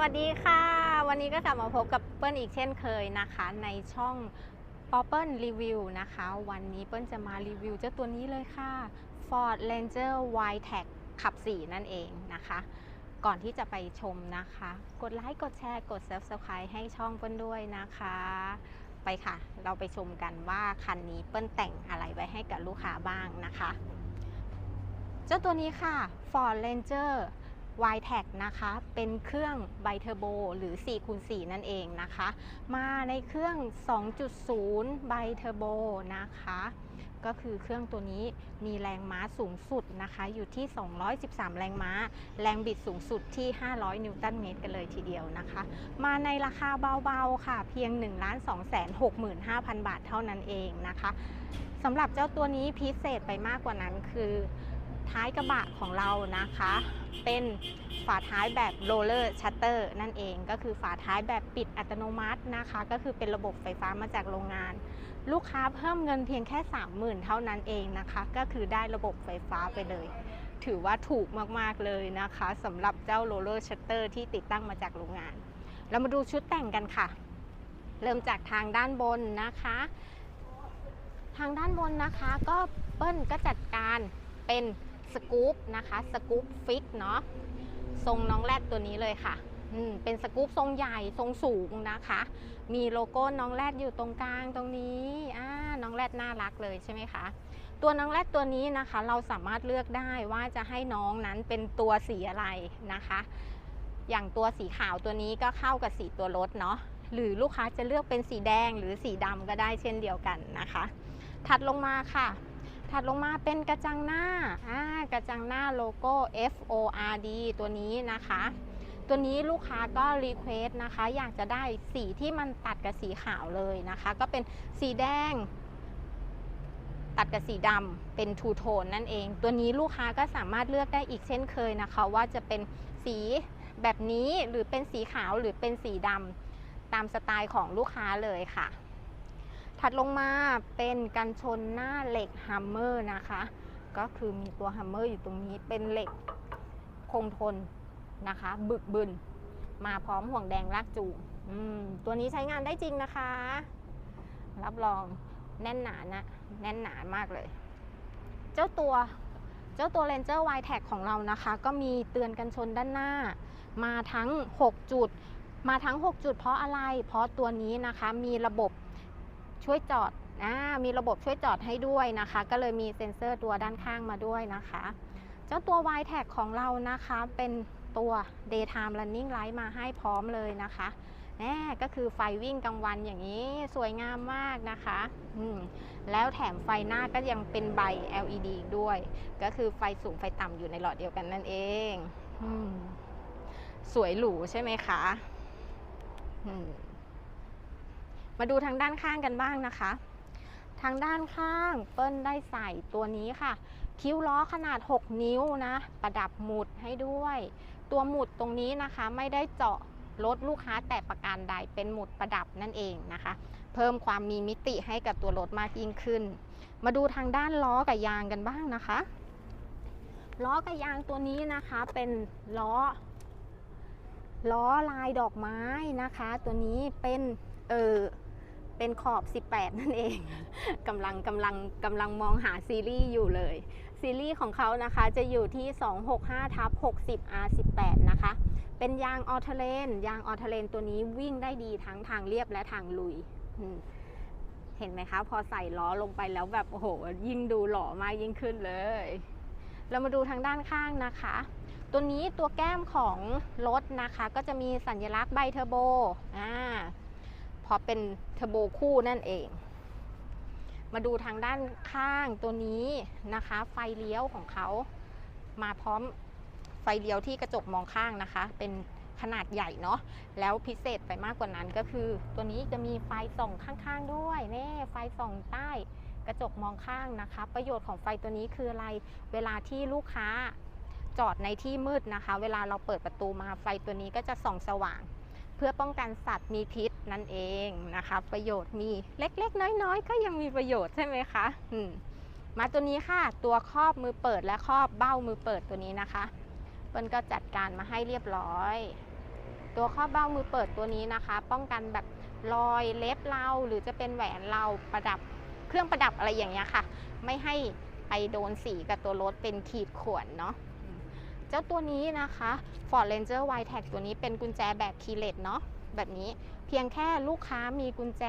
วัสดีค่ะ วันนี้ก็กลับมาพบกับเปิ้ลอีกเช่นเคยนะคะ ในช่องปอเปิ้ลรีวิวนะคะ วันนี้เปิ้ลจะมารีวิวเจ้าตัวนี้เลยค่ะ Ford Ranger Wildtrak ขับ 4 นั่นเองนะคะ ก่อนที่จะไปชมนะคะ กดไลค์กดแชร์กด Subscribe ให้ช่องเปิ้ลด้วยนะคะ ไปค่ะ เราไปชมกันว่าคันนี้เปิ้ลแต่งอะไรไว้ให้กับลูกค้าบ้างนะคะ เจ้าตัวนี้ค่ะ Ford Ranger y t a g นะคะ เป็นเครื่องไบเทอร์โบหรือ4คูณ4นั่นเองนะคะ มาในเครื่อง 2.0 ไบเทอร์โบนะคะ ก็คือเครื่องตัวนี้มีแรงม้าสูงสุดนะคะ อยู่ที่ 213 แรงม้า แรงบิดสูงสุดที่ 500 นิวตันเมตรกันเลยทีเดียวนะคะ มาในราคาเบาๆค่ะ เพียง 1 2 6 5 0 0 0 บาทเท่านั้นเองนะคะสำหรับเจ้าตัวนี้พิเศษไปมากกว่านั้นคือท้ายกระบะของเรานะคะ เป็นฝาท้ายแบบโรลเลอร์ชัตเตอร์นั่นเองก็คือฝาท้ายแบบปิดอัตโนมัตินะคะ ก็คือเป็นระบบไฟฟ้ามาจากโรงงาน ลูกค้าเพิ่มเงินเพียงแค่ 30,000 เท่านั้นเองนะคะ ก็คือได้ระบบไฟฟ้าไปเลย ถือว่าถูกมากๆเลยนะคะสำหรับเจ้าโรลเลอร์ชัตเตอร์ที่ติดตั้งมาจากโรงงาน เรามาดูชุดแต่งกันค่ะ เริ่มจากทางด้านบนนะคะ ทางด้านบนนะคะก็เปิ้ลก็จัดการเป็น สกู๊ปนะคะสกู๊ปฟิกเนาะทรงน้องแรดตัวนี้เลยค่ะอืมเป็นสกู๊ปทรงใหญ่ทรงสูงนะคะ มีโลโก้น้องแรดอยู่ตรงกลางตรงนี้อ่าน้องแรดน่ารักเลยใช่ไหมคะตัวน้องแรดตัวนี้นะคะ เราสามารถเลือกได้ว่าจะให้น้องนั้นเป็นตัวสีอะไรนะคะ อย่างตัวสีขาวตัวนี้ก็เข้ากับสีตัวรถเนาะหรือลูกค้าจะเลือกเป็นสีแดงหรือสีดำก็ได้เช่นเดียวกันนะคะ ถัดลงมาค่ะ ถัดลงมาเป็นกระจังหน้าอ่ากระจังหน้าโลโก้ F O R D ตัวนี้นะคะ ตัวนี้ลูกค้าก็รีเควสนะคะ อยากจะได้สีที่มันตัดกับสีขาวเลยนะคะ ก็เป็นสีแดง ตัดกับสีดำเป็นทูโทนนั่นเอง ตัวนี้ลูกค้าก็สามารถเลือกได้อีกเช่นเคยนะคะ ว่าจะเป็นสีแบบนี้หรือเป็นสีขาวหรือเป็นสีดำตามสไตล์ของลูกค้าเลยค่ะ ถัดลงมาเป็นกันชนหน้าเหล็กฮัมเมอร์นะคะ ก็คือมีตัวฮัมเมอร์อยู่ตรงนี้เป็นเหล็กคงทนนะคะ บึกบึน มาพร้อมห่วงแดงลากจูงตัวนี้ใช้งานได้จริงนะคะ รับรองแน่นหนานะ แน่นหนามากเลย เจ้าตัวเจ้าตัว Ranger y t a g ของเรานะคะ ก็มีเตือนกันชนด้านหน้า มาทั้ง 6 จุด มาทั้ง 6 จุดเพราะอะไร เพราะตัวนี้นะคะมีระบบ ช่วยจอดอ่ามีระบบช่วยจอดให้ด้วยนะคะ ก็เลยมีเซ็นเซอร์ตัวด้านข้างมาด้วยนะคะ เจ้าตัว y t a g ของเรานะคะเป็นตัว daytime running light มาให้พร้อมเลยนะคะแน่ก็คือไฟวิ่งกลางวันอย่างนี้สวยงามมากนะคะอืมแล้วแถมไฟหน้าก็ยังเป็นใบ LED อีกด้วย ก็คือไฟสูงไฟต่ำอยู่ในหลอดเดียวกันนั่นเองอมสวยหรูใช่ไหมคะอืม มาดูทางด้านข้างกันบ้างนะคะ ทางด้านข้างเปิ้ลได้ใส่ตัวนี้ค่ะ คิ้วล้อขนาด 6 นิ้วนะ ประดับหมุดให้ด้วย ตัวหมุดตรงนี้นะคะ ไม่ได้เจาะรถลูกค้าแต่ประการใดเป็นหมุดประดับนั่นเองนะคะ เพิ่มความมีมิติให้กับตัวรถมากยิ่งขึ้น มาดูทางด้านล้อกับยางกันบ้างนะคะ ล้อกับยางตัวนี้นะคะ เป็นล้อ ล้อลายดอกไม้นะคะ ตัวนี้เป็นเออ เป็นขอบ 18 นั่นเอง กำลังกำลังกำลังมองหาซีรีส์อยู่เลย ซีรีส์ของเขานะคะจะอยู่ที่ 265ทับ60 R18 นะคะ เป็นยางออเทเลน ยางออเทเลนตัวนี้วิ่งได้ดีทั้งทางเรียบและทางลุยอืมเห็นไหมคะ พอใส่ล้อลงไปแล้วแบบ โอ้โห ยิ่งดูหล่อมากยิ่งขึ้นเลย เรามาดูทางด้านข้างนะคะ ตัวนี้ตัวแก้มของรถนะคะ ก็จะมีสัญลักษณ์ไบเทอร์โบ อ่า พอเป็นเทอร์โบคู่นั่นเอง มาดูทางด้านข้างตัวนี้นะคะ ไฟเลี้ยวของเขา มาพร้อมไฟเลี้ยวที่กระจกมองข้างนะคะ เป็นขนาดใหญ่เนาะแล้วพิเศษไปมากกว่านั้นก็คือ ตัวนี้จะมีไฟส่องข้างๆด้วยแน่ไฟส่องใต้กระจกมองข้างนะคะ ประโยชน์ของไฟตัวนี้คืออะไร เวลาที่ลูกค้าจอดในที่มืดนะคะ เวลาเราเปิดประตูมาไฟตัวนี้ก็จะส่องสว่าง เพื่อป้องกันสัตว์มีพิษ นั่นเองนะคะ ประโยชน์มีเล็กๆ น้อยๆ ก็ยังมีประโยชน์ใช่ไหมคะอืมมาตัวนี้ค่ะ ตัวครอบมือเปิดและครอบเบ้ามือเปิดตัวนี้นะคะเปิ้ลก็จัดการมาให้เรียบร้อย ตัวครอบเบ้ามือเปิดตัวนี้นะคะ ป้องกันแบบรอยเล็บเราหรือจะเป็นแหวนเราประดับเครื่องประดับอะไรอย่างเงี้ยค่ะ ไม่ให้ไปโดนสีกับตัวรถเป็นขีดข่วนเนาะเจ้าตัวนี้นะคะ Ford Ranger w i t e c ตัวนี้เป็นกุญแจแบบคีย์เลสเนาะ แบบนี้เพียงแค่ลูกค้ามีกุญแจ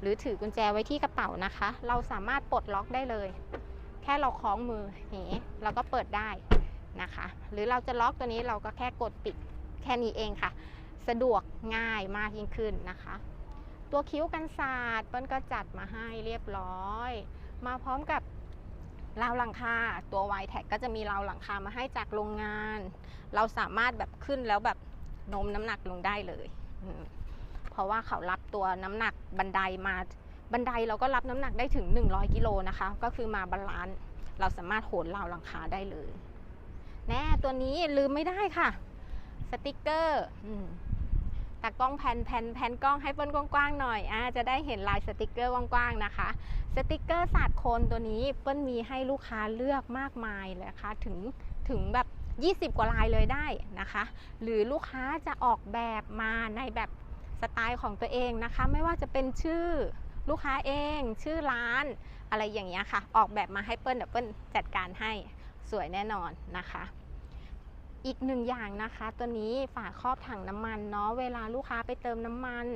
หรือถือกุญแจไว้ที่กระเป๋านะคะ เราสามารถปลดล็อกได้เลย แค่เราคล้องมือนี้เราก็เปิดได้นะคะ หรือเราจะล็อกตัวนี้เราก็แค่กดปิดแค่นี้เองค่ะ สะดวกง่ายมากยิ่งขึ้นนะคะ ตัวคิ้วกันศาสตร์เปิ้ลก็จัดมาให้เรียบร้อย มาพร้อมกับราวหลังคาตัว y t a g ก็จะมีราวหลังคามาให้จากโรงงาน เราสามารถแบบขึ้นแล้วแบบโน้มน้ำหนักลงได้เลย เพราะว่าเขารับตัวน้ำหนักบันไดมาบันไดเราก็รับน้ำหนักได้ถึง 100กิโลนะคะ ก็คือมาบาลานซ์เราสามารถโหนราวหลังคาได้เลย แน่ตัวนี้ลืมไม่ได้ค่ะ สติกเกอร์อืตากล้องแผ่นแผ่นแผ่นกล้องให้เปิ้ลกว้างๆหน่อยอ่าจะได้เห็นลายสติกเกอร์กว้างๆนะคะ สติกเกอร์ศาสตร์โคนตัวนี้เปิ้ลมีให้ลูกค้าเลือกมากมายเลยนะคะถึงถึงแบบ 20 กว่าลายเลยได้นะคะ หรือลูกค้าจะออกแบบมาในแบบสไตล์ของตัวเองนะคะ ไม่ว่าจะเป็นชื่อลูกค้าเอง ชื่อร้าน อะไรอย่างเงี้ยค่ะ ออกแบบมาให้เปิ้ลเดี๋ยวเปิ้ลจัดการให้สวยแน่นอนนะคะ อีกหนึ่งอย่างนะคะ ตัวนี้ฝาครอบถังน้ำมันเนาะเวลาลูกค้าไปเติมน้ำมัน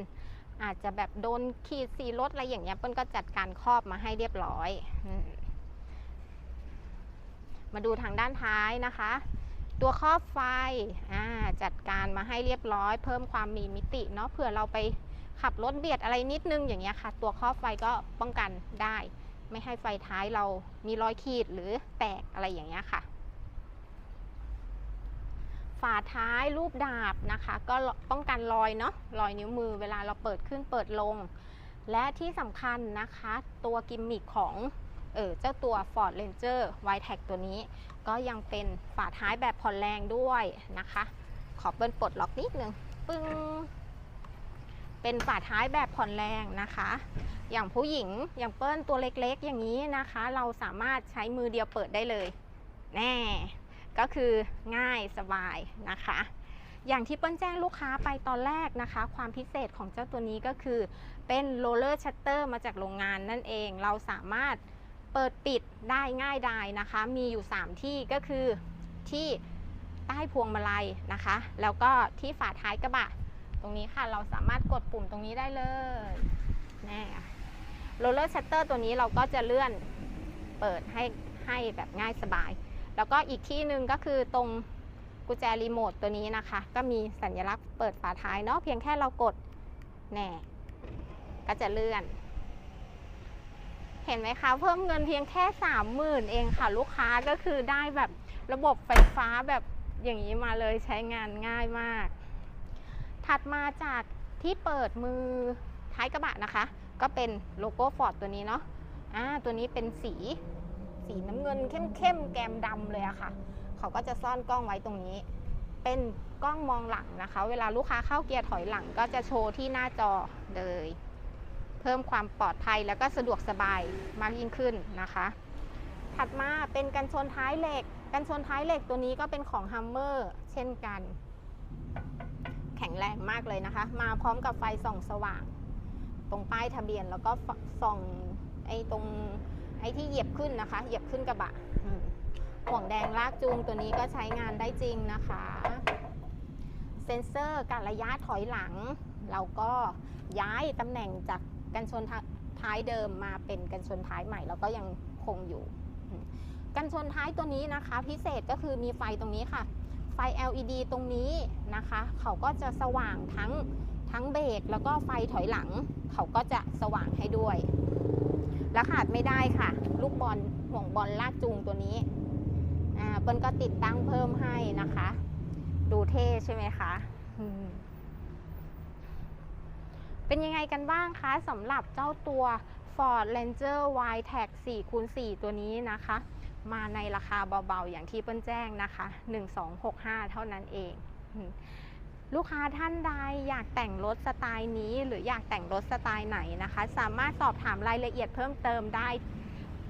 อาจจะแบบโดนขีดสีรถอะไรอย่างเงี้ยเปิ้ลก็จัดการครอบมาให้เรียบร้อย มาดูทางด้านท้ายนะคะ ตัวครอบไฟจัดการมาให้เรียบร้อย เพิ่มความมีมิติเนาะเผื่อเราไปขับรถเบียดอะไรนิดนึงอย่างเงี้ยค่ะ ตัวครอบไฟก็ป้องกันได้ ไม่ให้ไฟท้ายเรามีรอยขีดหรือแตกอะไรอย่างเงี้ยค่ะ ฝาท้ายรูปดาบนะคะ ก็ป้องกันรอยเนาะรอยนิ้วมือเวลาเราเปิดขึ้นเปิดลง และที่สำคัญนะคะ ตัวกิมมิคของ เออเจ้าตัว Ford Ranger w i t e c ตัวนี้ ก็ยังเป็นฝาท้ายแบบผ่อนแรงด้วยนะคะ ขอเปิ้ลปลดล็อกนิดนึงปึ้งเป็นฝาท้ายแบบผ่อนแรงนะคะ อย่างผู้หญิงอย่างเปิ้ลตัวเล็กๆ อย่างนี้นะคะ เราสามารถใช้มือเดียวเปิดได้เลย แน่ ก็คือง่ายสบายนะคะ อย่างที่เปิ้ลแจ้งลูกค้าไปตอนแรกนะคะ ความพิเศษของเจ้าตัวนี้ก็คือ เป็นโรลเลอร์ชัตเตอร์มาจากโรงงานนั่นเอง เราสามารถ เปิดปิดได้ง่ายดายนะคะ มีอยู่ 3 ที่ก็คือที่ใต้พวงมาลัยนะคะ แล้วก็ที่ฝาท้ายกระบะ ตรงนี้ค่ะเราสามารถกดปุ่มตรงนี้ได้เลยแน่โรลเลอร์ชัตเตอร์ตัวนี้เราก็จะเลื่อนเปิดให้ให้แบบง่ายสบาย แล้วก็อีกที่หนึ่งก็คือตรงกุญแจรีโมทตัวนี้นะคะ ก็มีสัญลักษณ์เปิดฝาท้ายเนาะเพียงแค่เรากดแน่ก็จะเลื่อน เห็นไหมคะ เพิ่มเงินเพียงแค่สามหมื่นเองค่ะ ลูกค้าก็คือได้แบบระบบไฟฟ้าแบบอย่างนี้มาเลยใช้งานง่ายมาก ถัดมาจากที่เปิดมือท้ายกระบะนะคะ ก็เป็นโลโก้ฟอร์ดตัวนี้เนาะอ่าตัวนี้เป็นสีสีน้ำเงินเข้มๆแกมดำเลยอะค่ะ เขาก็จะซ่อนกล้องไว้ตรงนี้ เป็นกล้องมองหลังนะคะ เวลาลูกค้าเข้าเกียร์ถอยหลังก็จะโชว์ที่หน้าจอเลย เพิ่มความปลอดภัยแล้วก็สะดวกสบายมากยิ่งขึ้นนะคะ ถัดมาเป็นกันชนท้ายเหล็ก กันชนท้ายเหล็กตัวนี้ก็เป็นของ Hummer เช่นกัน แข็งแรงมากเลยนะคะ มาพร้อมกับไฟส่องสว่าง ตรงป้ายทะเบียนแล้วก็ส่องไอ้ตรงไอ้ที่เหยียบขึ้นนะคะ เหยียบขึ้นกระบะห่วงแดงลากจูงตัวนี้ก็ใช้งานได้จริงนะคะ เซ็นเซอร์การระยะถอยหลัง เราก็ย้ายตำแหน่งจาก กันชนท้ายเดิมมาเป็นกันชนท้ายใหม่แล้วก็ยังคงอยู่ กันชนท้ายตัวนี้นะคะ พิเศษก็คือมีไฟตรงนี้ค่ะ ไฟ LED ตรงนี้นะคะ เขาก็จะสว่างทั้งทั้งเบรกแล้วก็ไฟถอยหลัง เขาก็จะสว่างให้ด้วยและขาดไม่ได้ค่ะ ลูกบอลห่วงบอลลากจูงตัวนี้อ่าเปิ้ลก็ติดตั้งเพิ่มให้นะคะ ดูเท่ใช่ไหมคะอืม เป็นยังไงกันบ้างคะสำหรับเจ้าตัว Ford Ranger y t a g 4คูณ4ตัวนี้นะคะ มาในราคาเบาๆ อย่างที่เปิ้ลแจ้งนะคะ 1265 เท่านั้นเอง ลูกค้าท่านใดอยากแต่งรถสไตล์นี้ หรืออยากแต่งรถสไตล์ไหนนะคะ สามารถสอบถามรายละเอียดเพิ่มเติมได้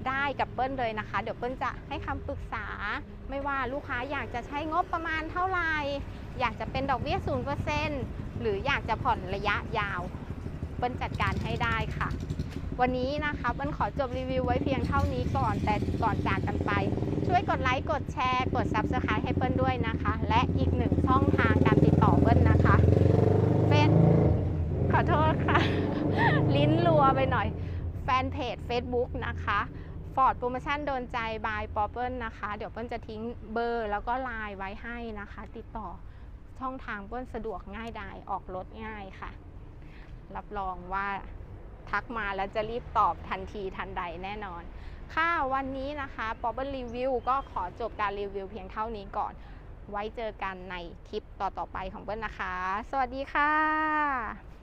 ได้กับเปิ้ลเลยนะคะ เดี๋ยวเปิ้ลจะให้คำปรึกษา ไม่ว่าลูกค้าอยากจะใช้งบประมาณเท่าไหร่อยากจะเป็นดอกเบี้ย0%หรืออยากจะผ่อนระยะยาว เปิ้ลจัดการให้ได้ค่ะ วันนี้นะคะเปิ้ลขอจบรีวิวไว้เพียงเท่านี้ก่อนแต่ก่อนจากกันไป ช่วยกดไลค์กดแชร์ กด Subscribe ให้เปิ้ลด้วยนะคะ และอีกหนึ่งช่องทางการติดต่อเปิ้ลนะคะเฟซขอโทษค่ะ ลิ้นรัวไปหน่อยแฟนเพจ Facebook นะคะ Ford โปรโมชั่นโดนใจบายปอเปิลนะคะ เดี๋ยวเปิ้ลจะทิ้งเบอร์แล้วก็ไลน์ไว้ให้นะคะ ติดต่อช่องทางเปิ้ลสะดวกง่ายดายออกรถง่ายค่ะ รับรองว่าทักมาแล้วจะรีบตอบทันทีทันใดแน่นอน ค่ะวันนี้นะคะปอเบิลรีวิวก็ขอจบการรีวิวเพียงเท่านี้ก่อน ไว้เจอกันในคลิปต่อๆไปของเบิ้ลนะคะ สวัสดีค่ะ